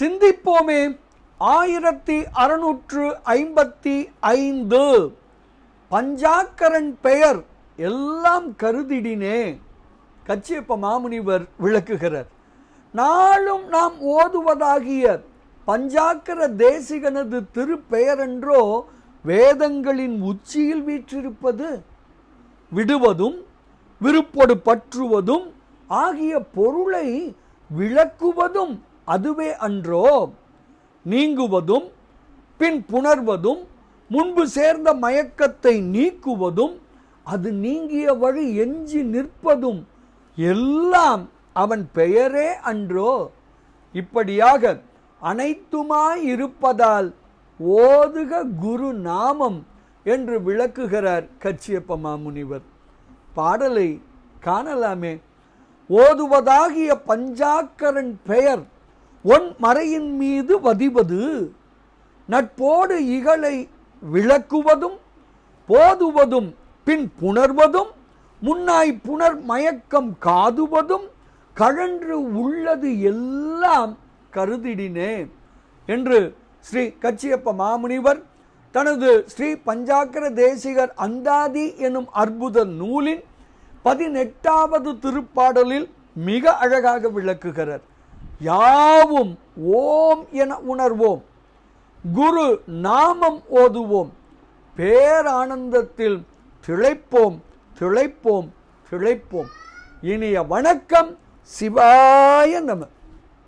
சிந்திப்போமே. ஆயிரத்தி அறுநூற்று ஐம்பத்தி ஐந்து. பஞ்சாக்கரன் பெயர் எல்லாம் கருதிடினே. கச்சியப்ப மாமுனிவர் விளக்குகிறார். நாளும் நாம் ஓதுவதாகிய பஞ்சாக்கர தேசிகனது திருப்பெயரென்றோ வேதங்களின் உச்சியில் வீற்றிருப்பது? விடுவதும் விருப்பொடு பற்றுவதும் ஆகிய பொருளை விளக்குவதும் அதுவே அன்றோ நீங்குவதும் பின் புணர்வதும் முன்பு சேர்ந்த மயக்கத்தை நீக்குவதும் அது நீங்கிய வழி எஞ்சி நிற்பதும் எல்லாம் அவன் பெயரே அன்றோ. இப்படியாக அனைத்துமாய் இருப்பதால் ஓதுக குரு நாமம் என்று விளக்குகிறார் கச்சியப்ப மாமுனிவர். பாடலை காணலாமே. ஓதுவதாகிய பஞ்சாக்கரன் பெயர் ஒன் மறையின் மீது வதிவது நட்போடு இகழை விளக்குவதும் போதுவதும் பின் புணர்வதும் முன்னாய் புனர் மயக்கம் காதுவதும் கழன்று உள்ளது எல்லாம் கருதிடினே என்று ஸ்ரீ கச்சியப்ப மாமுனிவர் தனது ஸ்ரீ பஞ்சாக்கர தேசிகர் அந்தாதி எனும் அற்புத நூலின் பதினெட்டாவது திருப்பாடலில் மிக அழகாக விளக்குகிறார். யாவும் ஓம் என உணர்வோம். குரு நாமம் ஓதுவோம். பேரானந்தத்தில் திளைப்போம் திளைப்போம் திளைப்போம். இனிய வணக்கம். சிவாய நம.